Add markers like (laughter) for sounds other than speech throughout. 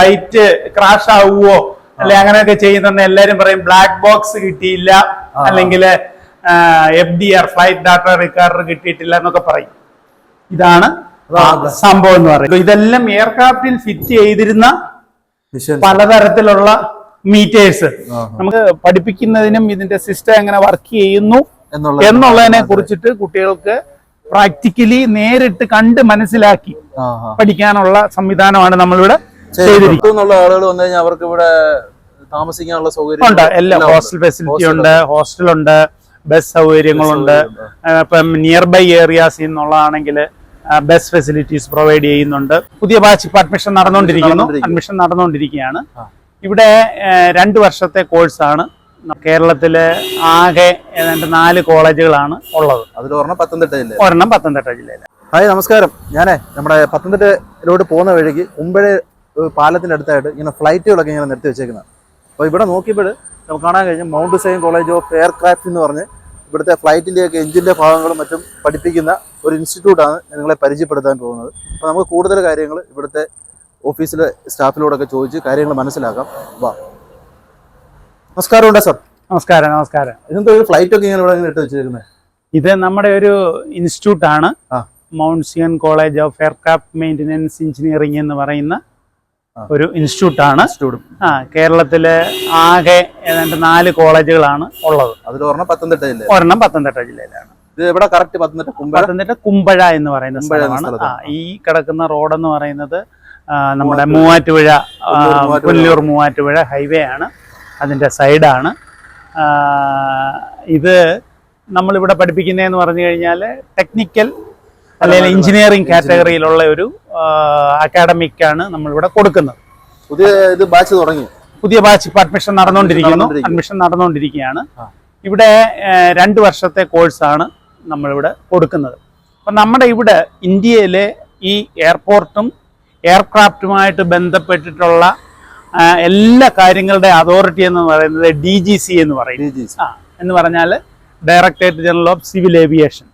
Flight crash ആവുമോ അല്ലെ അങ്ങനെയൊക്കെ ചെയ്യുന്ന എല്ലാരും പറയും ബ്ലാക്ക് ബോക്സ് കിട്ടിയില്ല. അല്ലെങ്കിൽ F D R flight data recorder കിട്ടിയിട്ടില്ല എന്നൊക്കെ പറയും. ഇതാണ് സംഭവം എന്ന് പറയുന്നത്. ഇതെല്ലാം എയർക്രാഫ്റ്റിൽ ഫിറ്റ് ചെയ്തിരുന്ന പലതരത്തിലുള്ള മീറ്റേഴ്സ് നമുക്ക് പഠിപ്പിക്കുന്നതിനും ഇതിന്റെ സിസ്റ്റം എങ്ങനെ വർക്ക് ചെയ്യുന്നു എന്നുള്ള എന്നുള്ളതിനെ കുറിച്ചിട്ട് കുട്ടികൾക്ക് പ്രാക്ടിക്കലി നേരിട്ട് കണ്ട് മനസ്സിലാക്കി. പഠിക്കാനുള്ള സംവിധാനമാണ് നമ്മളിവിടെ പുറത്തുനിന്നുള്ള ആളുകൾ വന്നു കഴിഞ്ഞാൽ അവർക്ക് ഇവിടെ താമസിക്കാനുള്ള സൗകര്യം ഉണ്ട്. എല്ലാം ഹോസ്റ്റൽ ഫെസിലിറ്റി ഉണ്ട്. ഹോസ്റ്റൽ ഉണ്ട് ബസ് സൗകര്യങ്ങളുണ്ട്. ഇപ്പം നിയർ ബൈ ഏരിയാസിൽ നിന്നുള്ളതാണെങ്കിൽ ബസ് ഫെസിലിറ്റീസ് പ്രൊവൈഡ് ചെയ്യുന്നുണ്ട്. പുതിയ ബാച്ച് ഇപ്പൊ അഡ്മിഷൻ നടന്നുകൊണ്ടിരിക്കുന്നു. അഡ്മിഷൻ നടന്നുകൊണ്ടിരിക്കുകയാണ്. ഇവിടെ രണ്ട് വർഷത്തെ കോഴ്സാണ് കേരളത്തിലെ ആകെ ഏതാണ്ട് നാല് കോളേജുകളാണ് ഉള്ളത്. അതിൽ പത്തനംതിട്ട ജില്ല ഒരെണ്ണം പത്തനംതിട്ട ജില്ലയിലെ. ഹായ് നമസ്കാരം. ഞാനേ നമ്മുടെ പത്തനംതിട്ടയിലോട്ട് പോകുന്ന വഴിക്ക് കുമ്പഴ പാലത്തിന്റെ അടുത്തായിട്ട് ഇങ്ങനെ ഫ്ലൈറ്റുകളൊക്കെ ഇങ്ങനെ നിർത്തി വെച്ചേക്കുന്നത് അപ്പോൾ ഇവിടെ നോക്കിയപ്പോൾ നമുക്ക് കാണാൻ കഴിഞ്ഞു Mount Zion College of Aircraft എന്ന് പറഞ്ഞ് ഇവിടുത്തെ ഫ്ലൈറ്റിന്റെയൊക്കെ എഞ്ചിന്റെ ഭാഗങ്ങളും മറ്റും പഠിപ്പിക്കുന്ന ഒരു ഇൻസ്റ്റിറ്റ്യൂട്ടാണ് നിങ്ങളെ പരിചയപ്പെടുത്താൻ പോകുന്നത്. അപ്പോൾ നമുക്ക് കൂടുതൽ കാര്യങ്ങൾ ഇവിടുത്തെ ഓഫീസിലെ സ്റ്റാഫിനോടൊക്കെ ചോദിച്ച് കാര്യങ്ങൾ മനസ്സിലാക്കാം. വാ. നമസ്കാരം ഉണ്ട് സാർ. നമസ്കാരം നമസ്കാരം. ഇതെന്തോ ഒരു ഫ്ലൈറ്റ് ഒക്കെ ഇങ്ങനെ ഇവിടെ ഇട്ട് വെച്ചിരിക്കുന്നത് ഇത് നമ്മുടെ ഒരു ഇൻസ്റ്റിറ്റ്യൂട്ടാണ് Mount Zion College of Aircraft Maintenance Engineering എന്ന് പറയുന്ന. ഒരു ഇൻസ്റ്റിറ്റ്യൂട്ട്. ആണ് ആ കേരളത്തിലെ ആകെ ഏതാണ്ട് നാല് കോളേജുകളാണ് ഉള്ളത്. അതിൽ പത്തനംതിട്ട ജില്ല ഒരെണ്ണം പത്തനംതിട്ട ജില്ലയിലാണ്. ഇത് എവിടെ? കറക്റ്റ് പത്തനംതിട്ട കുമ്പഴ? പത്തനംതിട്ട കുമ്പഴ എന്ന് പറയുന്ന സ്ഥലമാണ്. ഈ കിടക്കുന്ന റോഡ് എന്ന് പറയുന്നത് നമ്മുടെ മൂവാറ്റുപുഴ. പുല്ലൂർ മൂവാറ്റുപുഴ. ഹൈവേ ആണ്. അതിന്റെ സൈഡാണ്. ഇത് നമ്മളിവിടെ പഠിപ്പിക്കുന്നതെന്ന് പറഞ്ഞു കഴിഞ്ഞാൽ ടെക്നിക്കൽ അല്ലെങ്കിൽ എഞ്ചിനീയറിംഗ് കാറ്റഗറിയിലുള്ള ഒരു അക്കാഡമിക് ആണ് നമ്മൾ ഇവിടെ കൊടുക്കുന്നത്. പുതിയ ഇത് ബാച്ച് തുടങ്ങി. പുതിയ ബാച്ച് ഇപ്പൊ അഡ്മിഷൻ നടന്നുകൊണ്ടിരിക്കുന്നു. അഡ്മിഷൻ നടന്നുകൊണ്ടിരിക്കുകയാണ്. ഇവിടെ രണ്ട് വർഷത്തെ കോഴ്സാണ് നമ്മളിവിടെ കൊടുക്കുന്നത്. അപ്പം നമ്മുടെ ഇവിടെ ഇന്ത്യയിലെ ഈ എയർപോർട്ടും എയർക്രാഫ്റ്റുമായിട്ട് ബന്ധപ്പെട്ടിട്ടുള്ള എല്ലാ കാര്യങ്ങളുടെ അതോറിറ്റി എന്ന് പറയുന്നത് ഡി ജി സി എന്ന് പറയും. എന്ന് പറഞ്ഞാൽ Directorate General of Civil Aviation.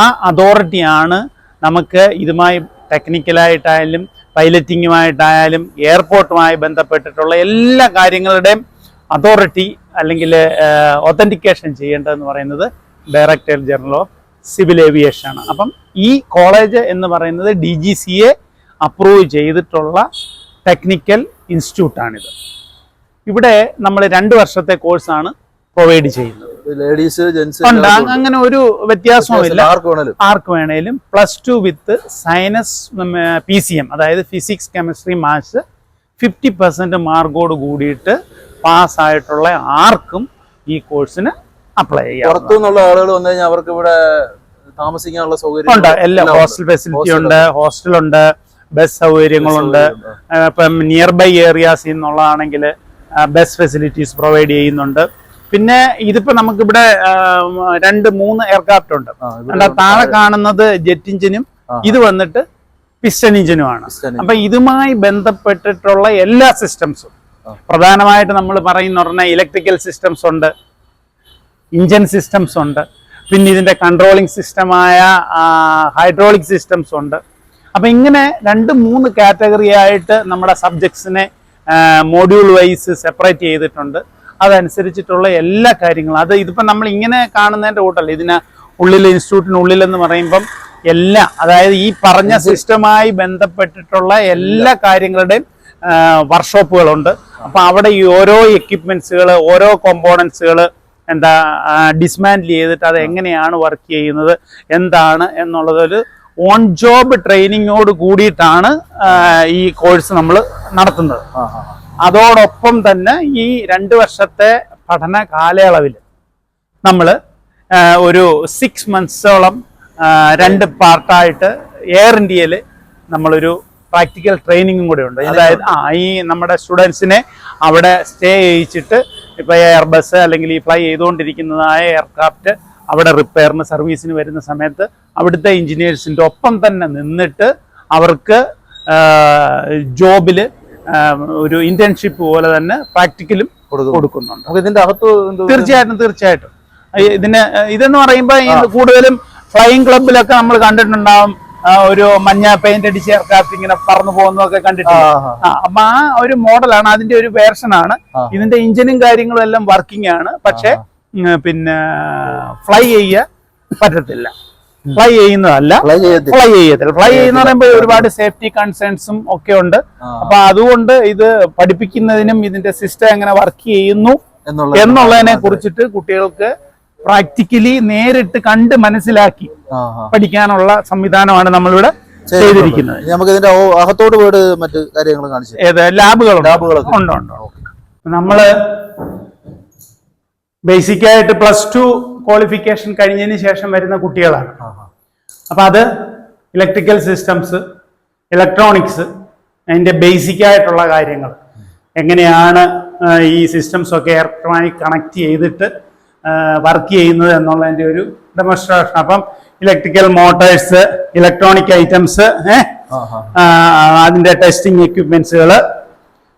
ആ അതോറിറ്റിയാണ് നമുക്ക് ഇതുമായി ടെക്നിക്കലായിട്ടായാലും പൈലറ്റിങ്ങുമായിട്ടായാലും എയർപോർട്ടുമായി ബന്ധപ്പെട്ടിട്ടുള്ള എല്ലാ കാര്യങ്ങളുടെയും അതോറിറ്റി അല്ലെങ്കിൽ ഒത്തന്റിക്കേഷൻ ചെയ്യേണ്ടതെന്ന് പറയുന്നത് Director General of Civil Aviation ആണ് അപ്പം ഈ കോളേജ് എന്ന് പറയുന്നത് D G C A approve ചെയ്തിട്ടുള്ള ടെക്നിക്കൽ ഇൻസ്റ്റിറ്റ്യൂട്ടാണിത്. ഇവിടെ നമ്മൾ രണ്ട് വർഷത്തെ കോഴ്സാണ് പ്രൊവൈഡ് ചെയ്യുന്നത് ലേഡീസ് ജെന്റ്സ് ഉണ്ട്. അങ്ങനെ ഒരു വ്യത്യാസമില്ല ആർക്ക് വേണേലും. Plus two with science P C M അതായത് physics chemistry maths fifty percent മാർക്കോട് കൂടിയിട്ട് പാസ്സായിട്ടുള്ള ആർക്കും ഈ കോഴ്സിന് അപ്ലൈ ചെയ്യാം പുറത്തുനിന്നുള്ള ആളുകൾ വന്നു കഴിഞ്ഞാൽ അവർക്ക് ഇവിടെ താമസിക്കാനുള്ള സൗകര്യം ഉണ്ട്. എല്ലാം ഹോസ്റ്റൽ ഫെസിലിറ്റി ഉണ്ട് ഹോസ്റ്റൽ ഉണ്ട് ബസ് സൗകര്യങ്ങളുണ്ട്. ഇപ്പം നിയർ ബൈ ഏരിയാസിൽ നിന്നുള്ളതാണെങ്കിൽ ബസ് ഫെസിലിറ്റീസ് പ്രൊവൈഡ് ചെയ്യുന്നുണ്ട്. പിന്നെ ഇതിപ്പോ നമുക്ക് ഇവിടെ രണ്ട് മൂന്ന് എയർക്രാഫ്റ്റ് ഉണ്ട്. അല്ല താഴെ കാണുന്നത് ജെറ്റ് എഞ്ചിനും ഇത് വന്നിട്ട് പിസ്റ്റൺ എഞ്ചിനുമാണ് അപ്പൊ ഇതുമായി ബന്ധപ്പെട്ടിട്ടുള്ള എല്ലാ സിസ്റ്റംസും പ്രധാനമായിട്ട് നമ്മൾ പറയുന്ന പറഞ്ഞാൽ ഇലക്ട്രിക്കൽ സിസ്റ്റംസ് ഉണ്ട് ഇഞ്ചിൻ സിസ്റ്റംസ് ഉണ്ട് പിന്നെ ഇതിന്റെ കൺട്രോളിംഗ് സിസ്റ്റമായ ഹൈഡ്രോളിക് സിസ്റ്റംസ് ഉണ്ട്. അപ്പൊ ഇങ്ങനെ രണ്ട് മൂന്ന് കാറ്റഗറി ആയിട്ട് നമ്മുടെ സബ്ജക്ട്സിനെ മോഡ്യൂൾ വൈസ് സെപ്പറേറ്റ് ചെയ്തിട്ടുണ്ട്. അതനുസരിച്ചിട്ടുള്ള എല്ലാ കാര്യങ്ങളും. അത് ഇതിപ്പോൾ നമ്മൾ ഇങ്ങനെ കാണുന്നതിന്റെ കൂട്ടല്ല? ഇതിന് ഉള്ളിൽ ഇൻസ്റ്റിറ്റ്യൂട്ടിനുള്ളിൽ എന്ന് പറയുമ്പം എല്ലാ അതായത് ഈ പറഞ്ഞ സിസ്റ്റമായി ബന്ധപ്പെട്ടിട്ടുള്ള എല്ലാ കാര്യങ്ങളുടെയും വർക്ക്ഷോപ്പുകളുണ്ട് അപ്പോൾ അവിടെ ഈ ഓരോ എക്യുപ്മെൻസുകൾ ഓരോ കോമ്പോണൻസുകൾ എന്താ ഡിസ്മാൻഡിൽ ചെയ്തിട്ട് അത് എങ്ങനെയാണ് വർക്ക് ചെയ്യുന്നത് എന്താണ് എന്നുള്ളതൊരു ഓൺ ജോബ് ട്രെയിനിങ്ങോട് കൂടിയിട്ടാണ് ഈ കോഴ്സ് നമ്മൾ നടത്തുന്നത്. അതോടൊപ്പം തന്നെ ഈ രണ്ട് വർഷത്തെ പഠന കാലയളവിൽ നമ്മൾ ഒരു സിക്സ് മന്ത്സോളം രണ്ട് പാർട്ടായിട്ട് എയർ ഇന്ത്യയിൽ നമ്മളൊരു പ്രാക്ടിക്കൽ ട്രെയിനിങ്ങും കൂടെ ഉണ്ട് അതായത് ആ ഈ നമ്മുടെ സ്റ്റുഡൻസിനെ അവിടെ സ്റ്റേ ചെയ്യിച്ചിട്ട് ഇപ്പോൾ എയർ ബസ് അല്ലെങ്കിൽ ഈ ഫ്ലൈ ചെയ്തുകൊണ്ടിരിക്കുന്നതായ എയർക്രാഫ്റ്റ് അവിടെ റിപ്പയറിന് സർവീസിന് വരുന്ന സമയത്ത് അവിടുത്തെ എഞ്ചിനീയേഴ്സിന്റെ ഒപ്പം തന്നെ നിന്നിട്ട് അവർക്ക് ജോബിൽ ഒരു ഇന്റേൺഷിപ്പ് പോലെ തന്നെ പ്രാക്ടിക്കലും കൊടുക്കുന്നുണ്ട്. ഇതിന്റെ അകത്ത് തീർച്ചയായിട്ടും തീർച്ചയായിട്ടും. ഇതിന് ഇതെന്ന് പറയുമ്പോൾ കൂടുതലും ഫ്ലൈയിങ് ക്ലബിലൊക്കെ നമ്മൾ കണ്ടിട്ടുണ്ടാവും. ഒരു മഞ്ഞ പെയിന്റ് അടിച്ച് എയർക്രാഫ്റ്റ് ഇങ്ങനെ പറന്നു പോകുന്നതൊക്കെ കണ്ടിട്ടുണ്ട്. അപ്പൊ ആ ഒരു മോഡലാണ്. അതിന്റെ ഒരു വേർഷൻ ആണ്. ഇതിന്റെ എഞ്ചിനും കാര്യങ്ങളും എല്ലാം വർക്കിംഗ് ആണ്. പക്ഷെ പിന്നെ ഫ്ലൈ ചെയ്യ പറ്റത്തില്ല. ഫ്ലൈ ചെയ്യുന്നതല്ല. ഫ്ലൈ ചെയ്യത്തില്ല. ഫ്ലൈ ചെയ്യുന്ന പറയുമ്പോൾ ഒരുപാട് സേഫ്റ്റി കൺസേൺസും ഒക്കെ ഉണ്ട്. അപ്പൊ അതുകൊണ്ട് ഇത് പഠിപ്പിക്കുന്നതിനും ഇതിന്റെ സിസ്റ്റം എങ്ങനെ വർക്ക് ചെയ്യുന്നു എന്നുള്ള എന്നുള്ളതിനെ കുറിച്ചിട്ട് കുട്ടികൾക്ക് പ്രാക്ടിക്കലി നേരിട്ട് കണ്ട് മനസ്സിലാക്കി. പഠിക്കാനുള്ള സംവിധാനമാണ് നമ്മളിവിടെ ചെയ്തിരിക്കുന്നത്. നമുക്ക് ഇതിന്റെ അകത്തോട് പോയിട്ട് മറ്റു കാര്യങ്ങൾ കാണിച്ചു ഏത്? ലാബുകൾ ലാബുകളൊക്കെ. ഉണ്ട് ഉണ്ട് നമ്മൾ ബേസിക്കായിട്ട് പ്ലസ് ടു ക്വാളിഫിക്കേഷൻ കഴിഞ്ഞതിന് ശേഷം വരുന്ന കുട്ടികളാണ്. അപ്പൊ അത് ഇലക്ട്രിക്കൽ സിസ്റ്റംസ് ഇലക്ട്രോണിക്സ് അതിന്റെ ബേസിക് ആയിട്ടുള്ള കാര്യങ്ങൾ. എങ്ങനെയാണ് ഈ സിസ്റ്റംസ് ഒക്കെ ഇലക്ട്രോണിക് കണക്ട് ചെയ്തിട്ട് വർക്ക് ചെയ്യുന്നത് എന്നുള്ളതിന്റെ ഒരു ഡെമോൺസ്ട്രേഷൻ അപ്പം ഇലക്ട്രിക്കൽ മോട്ടേഴ്സ് ഇലക്ട്രോണിക് ഐറ്റംസ് അതിന്റെ ടെസ്റ്റിംഗ് എക്യുപ്മെന്റ്സുകൾ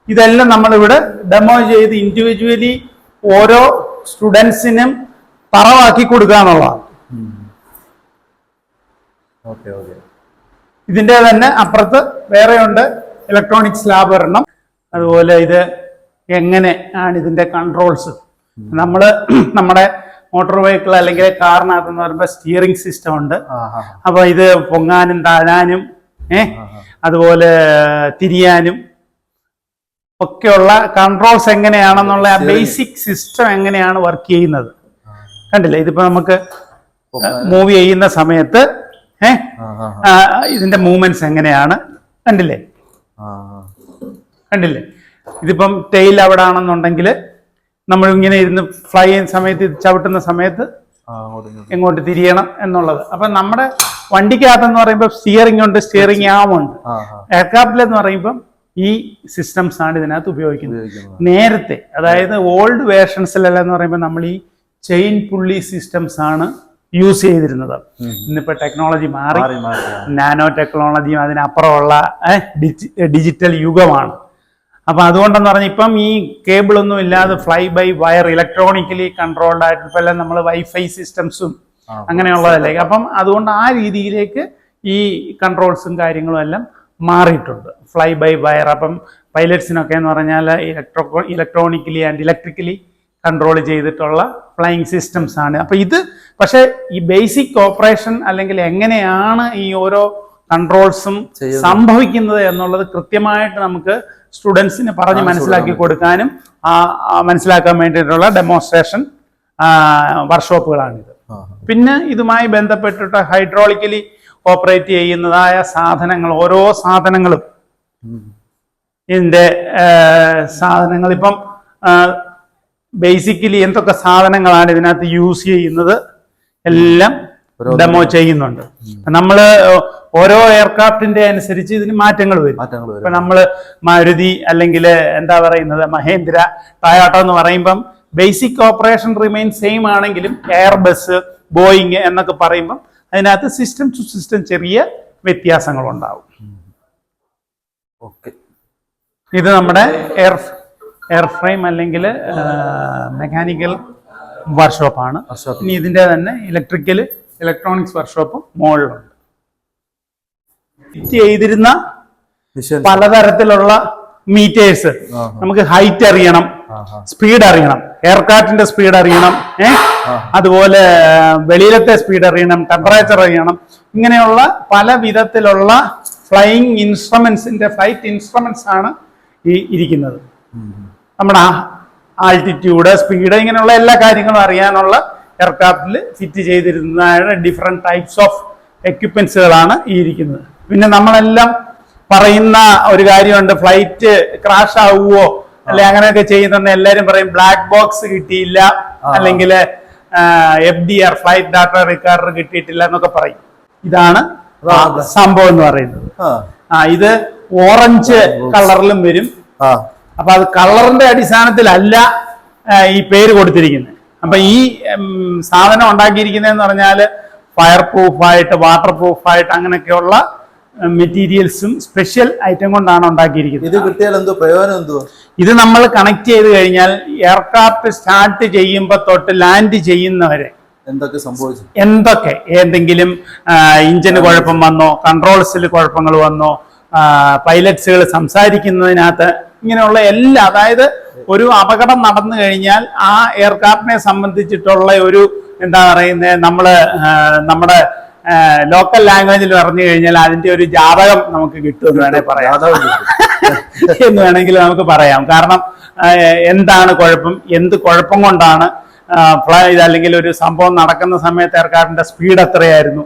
ഇതെല്ലാം നമ്മളിവിടെ ഡെമോ ചെയ്ത് ഇൻഡിവിജ്വലി ഓരോ സ്റ്റുഡൻസിനും തറവാക്കി കൊടുക്കുക എന്നുള്ളതാണ്. ഇതിന്റെ തന്നെ അപ്പുറത്ത് വേറെയുണ്ട് ഇലക്ട്രോണിക്സ് ലാബ് ഒരെണ്ണം. അതുപോലെ ഇത് എങ്ങനെ ആണ് ഇതിന്റെ കൺട്രോൾസ് നമ്മൾ (clears throat) നമ്മുടെ മോട്ടോർ വെഹിക്കിൾ അല്ലെങ്കിൽ കാറിനകത്ത് എന്ന് പറയുമ്പോൾ സ്റ്റിയറിംഗ് സിസ്റ്റം ഉണ്ട്. അപ്പൊ ഇത് പൊങ്ങാനും താഴാനും ഏ? അതുപോലെ തിരിയാനും ഒക്കെയുള്ള കൺട്രോൾസ് എങ്ങനെയാണെന്നുള്ള ബേസിക് സിസ്റ്റം എങ്ങനെയാണ് വർക്ക് ചെയ്യുന്നത്? കണ്ടില്ലേ? ഇതിപ്പോ നമുക്ക് മൂവ് ചെയ്യുന്ന സമയത്ത് ഏ ഇതിന്റെ മൂവ്മെന്റ്സ് എങ്ങനെയാണ്? കണ്ടില്ലേ? കണ്ടില്ലേ? ഇതിപ്പം ടെയിൽ അവിടെ ആണെന്നുണ്ടെങ്കിൽ നമ്മൾ ഇങ്ങനെ ഇരുന്ന് ഫ്ലൈ ചെയ്യുന്ന സമയത്ത് ഇത് ചവിട്ടുന്ന സമയത്ത് എങ്ങോട്ട് തിരിയണം എന്നുള്ളത്. അപ്പൊ നമ്മുടെ വണ്ടിക്കകത്തെന്ന് പറയുമ്പോൾ സ്റ്റിയറിംഗ് ഉണ്ട് സ്റ്റിയറിംഗ് ആമുണ്ട് എയർക്രാഫ്റ്റിൽ എന്ന് പറയുമ്പോൾ ഈ സിസ്റ്റംസ് ആണ് ഇതിനകത്ത് ഉപയോഗിക്കുന്നത്. നേരത്തെ അതായത് ഓൾഡ് വേർഷൻസിലെല്ലാം എന്ന് പറയുമ്പോൾ നമ്മൾ ഈ ചെയിൻ പുള്ളി സിസ്റ്റംസ് ആണ് യൂസ് ചെയ്തിരുന്നത്. ഇന്നിപ്പോ ടെക്നോളജി മാറി. നാനോ ടെക്നോളജിയും അതിനപ്പുറമുള്ള ഡിജിറ്റൽ യുഗമാണ്. അപ്പൊ അതുകൊണ്ടെന്ന് പറഞ്ഞാൽ ഇപ്പം ഈ കേബിൾ ഒന്നും ഇല്ലാതെ fly by wire electronically controlled ആയിട്ട് ഇപ്പം എല്ലാം നമ്മൾ വൈഫൈ സിസ്റ്റംസും അങ്ങനെയുള്ളതല്ലേ. അപ്പം അതുകൊണ്ട് ആ രീതിയിലേക്ക് ഈ കൺട്രോൾസും കാര്യങ്ങളും എല്ലാം മാറിയിട്ടുണ്ട്. ഫ്ലൈ ബൈ വയർ അപ്പം പൈലറ്റ്സിനൊക്കെ എന്ന് പറഞ്ഞാൽ electro electronically and electrically control ചെയ്തിട്ടുള്ള ഫ്ലൈയിങ് സിസ്റ്റംസ് ആണ്. അപ്പോൾ ഇത് പക്ഷേ ഈ ബേസിക് ഓപ്പറേഷൻ അല്ലെങ്കിൽ എങ്ങനെയാണ് ഈ ഓരോ കൺട്രോൾസും സംഭവിക്കുന്നത് എന്നുള്ളത് കൃത്യമായിട്ട് നമുക്ക് സ്റ്റുഡൻസിന് പറഞ്ഞ് മനസ്സിലാക്കി കൊടുക്കാനും മനസ്സിലാക്കാൻ വേണ്ടിയിട്ടുള്ള ഡെമോൺസ്ട്രേഷൻ വർക്ക്ഷോപ്പുകളാണിത് പിന്നെ ഇതുമായി ബന്ധപ്പെട്ടിട്ട് ഹൈഡ്രോളിക്കലി ഓപ്പറേറ്റ് ചെയ്യുന്നതായ സാധനങ്ങൾ ഓരോ സാധനങ്ങളും. ഇതിന്റെ സാധനങ്ങൾ ഇപ്പം ബേസിക്കലി എന്തൊക്കെ സാധനങ്ങളാണ് ഇതിനകത്ത് യൂസ് ചെയ്യുന്നത് എല്ലാം ഡെമോ ചെയ്യുന്നുണ്ട്. നമ്മൾ ഓരോ എയർക്രാഫ്റ്റിന്റെ അനുസരിച്ച് ഇതിന് മാറ്റങ്ങൾ വരും. മാറ്റങ്ങൾ വരും. ഇപ്പൊ നമ്മൾ മാരുതി അല്ലെങ്കിൽ എന്താ പറയുന്നത് മഹേന്ദ്ര ടയോട്ടോ എന്ന് പറയുമ്പം ബേസിക് ഓപ്പറേഷൻ റിമെയിൻ സെയിം ആണെങ്കിലും എയർ ബസ് ബോയിങ് എന്നൊക്കെ പറയുമ്പം അതിനകത്ത് സിസ്റ്റം ടു സിസ്റ്റം ചെറിയ വ്യത്യാസങ്ങൾ ഉണ്ടാവും ഇത് നമ്മുടെ എയർ എയർ ഫ്രെയിം അല്ലെങ്കിൽ മെക്കാനിക്കൽ വർക്ക്ഷോപ്പാണ് വർക്ക്ഷോപ്പ്. ഇനി ഇതിന്റെ തന്നെ ഇലക്ട്രിക്കൽ ഇലക്ട്രോണിക്സ് വർക്ക്ഷോപ്പും മുകളിലുണ്ട് ഫിറ്റ് ചെയ്തിരുന്ന പലതരത്തിലുള്ള മീറ്റേഴ്സ് നമുക്ക് ഹൈറ്റ് അറിയണം സ്പീഡ് അറിയണം എയർക്രാഫ്റ്റിന്റെ സ്പീഡ് അറിയണം ഏഹ് അതുപോലെ വെളിയിലത്തെ സ്പീഡ് അറിയണം ടെമ്പറേച്ചർ അറിയണം ഇങ്ങനെയുള്ള പല വിധത്തിലുള്ള ഫ്ലൈയിങ് ഇൻസ്ട്രുമെന്റ്സിന്റെ ഫ്ലൈറ്റ് ഇൻസ്ട്രുമെന്റ്സ് ആണ് ഈ ഇരിക്കുന്നത്. നമ്മുടെ ആൾട്ടിറ്റ്യൂഡ് സ്പീഡ് ഇങ്ങനെയുള്ള എല്ലാ കാര്യങ്ങളും അറിയാനുള്ള എയർക്രാഫ്റ്റിൽ ഫിറ്റ് ചെയ്തിരുന്ന ഡിഫറെന്റ് ടൈപ്സ് ഓഫ് എക്യുപ്മെൻസുകളാണ് ഈ ഇരിക്കുന്നത്. പിന്നെ നമ്മളെല്ലാം പറയുന്ന ഒരു കാര്യമുണ്ട് ഫ്ലൈറ്റ് ക്രാഷ് ആവുമോ അല്ലെ അങ്ങനെയൊക്കെ ചെയ്യുന്നുണ്ട് എല്ലാരും പറയും ബ്ലാക്ക് ബോക്സ് കിട്ടിയില്ല അല്ലെങ്കിൽ F D R flight data recorder കിട്ടിയിട്ടില്ല എന്നൊക്കെ പറയും. ഇതാണ് സംഭവം എന്ന് പറയുന്നത്. ആ. ഇത് ഓറഞ്ച് കളറിലും വരും. അപ്പൊ അത് കളറിന്റെ അടിസ്ഥാനത്തിലല്ല ഈ പേര് കൊടുത്തിരിക്കുന്നത്. അപ്പൊ ഈ സാധനം ഉണ്ടാക്കിയിരിക്കുന്നതെന്ന് പറഞ്ഞാൽ ഫയർ പ്രൂഫായിട്ട് വാട്ടർ പ്രൂഫായിട്ട് അങ്ങനെയൊക്കെയുള്ള മെറ്റീരിയൽസും സ്പെഷ്യൽ ഐറ്റം കൊണ്ടാണ് ഉണ്ടാക്കിയിരിക്കുന്നത്. ഇത് കിട്ടിയാൽ എന്തോ പ്രയോജനം എന്തോ ഇത് നമ്മൾ കണക്ട് ചെയ്ത് കഴിഞ്ഞാൽ എയർക്രാഫ്റ്റ് സ്റ്റാർട്ട് ചെയ്യുമ്പോൾ തൊട്ട് ലാൻഡ് ചെയ്യുന്നവരെ എന്തൊക്കെ സംഭവിച്ചു? എന്തൊക്കെ? എന്തെങ്കിലും ഇഞ്ചിന് കുഴപ്പം വന്നോ കൺട്രോൾസിൽ കുഴപ്പങ്ങൾ വന്നോ പൈലറ്റ്സുകൾ സംസാരിക്കുന്നതിനകത്ത് ഇങ്ങനെയുള്ള എല്ലാ അതായത് ഒരു അപകടം നടന്നു കഴിഞ്ഞാൽ ആ എയർക്രാഫ്റ്റിനെ സംബന്ധിച്ചിട്ടുള്ള ഒരു എന്താ പറയുന്നത് നമ്മൾ നമ്മുടെ ലോക്കൽ ലാംഗ്വേജിൽ പറഞ്ഞു കഴിഞ്ഞാൽ അതിന്റെ ഒരു ജാതകം നമുക്ക് കിട്ടുമെന്ന് വേണേൽ പറയാം. കിട്ടി. (laughs) എന്ന് വേണമെങ്കിൽ നമുക്ക് പറയാം. കാരണം എന്താണ് കുഴപ്പം? എന്ത് കുഴപ്പം കൊണ്ടാണ് ഫ്ലൈ അല്ലെങ്കിൽ ഒരു സംഭവം നടക്കുന്ന സമയത്ത് എയർക്രാഫ്റ്റിന്റെ സ്പീഡ് എത്രയായിരുന്നു?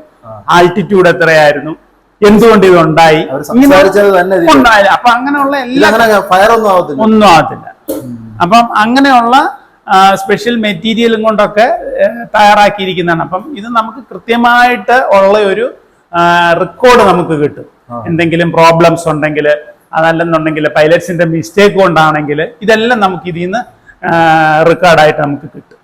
ആൾട്ടിറ്റ്യൂഡ് എത്രയായിരുന്നു? എന്തുകൊണ്ട് ഇത് ഉണ്ടായി അപ്പൊ അങ്ങനെയുള്ള എല്ലാം ഒന്നും ആവത്തില്ല. അപ്പം അങ്ങനെയുള്ള സ്പെഷ്യൽ മെറ്റീരിയലും കൊണ്ടൊക്കെ തയ്യാറാക്കിയിരിക്കുന്നതാണ്. അപ്പം ഇത് നമുക്ക് കൃത്യമായിട്ട് ഉള്ള ഒരു റെക്കോർഡ് നമുക്ക് കിട്ടും. എന്തെങ്കിലും പ്രോബ്ലംസ് ഉണ്ടെങ്കിൽ അതല്ലെന്നുണ്ടെങ്കിൽ പൈലറ്റ്സിന്റെ മിസ്റ്റേക്ക് കൊണ്ടാണെങ്കിൽ ഇതെല്ലാം നമുക്ക് ഇതിൽ നിന്ന് റെക്കോർഡായിട്ട് നമുക്ക് കിട്ടും.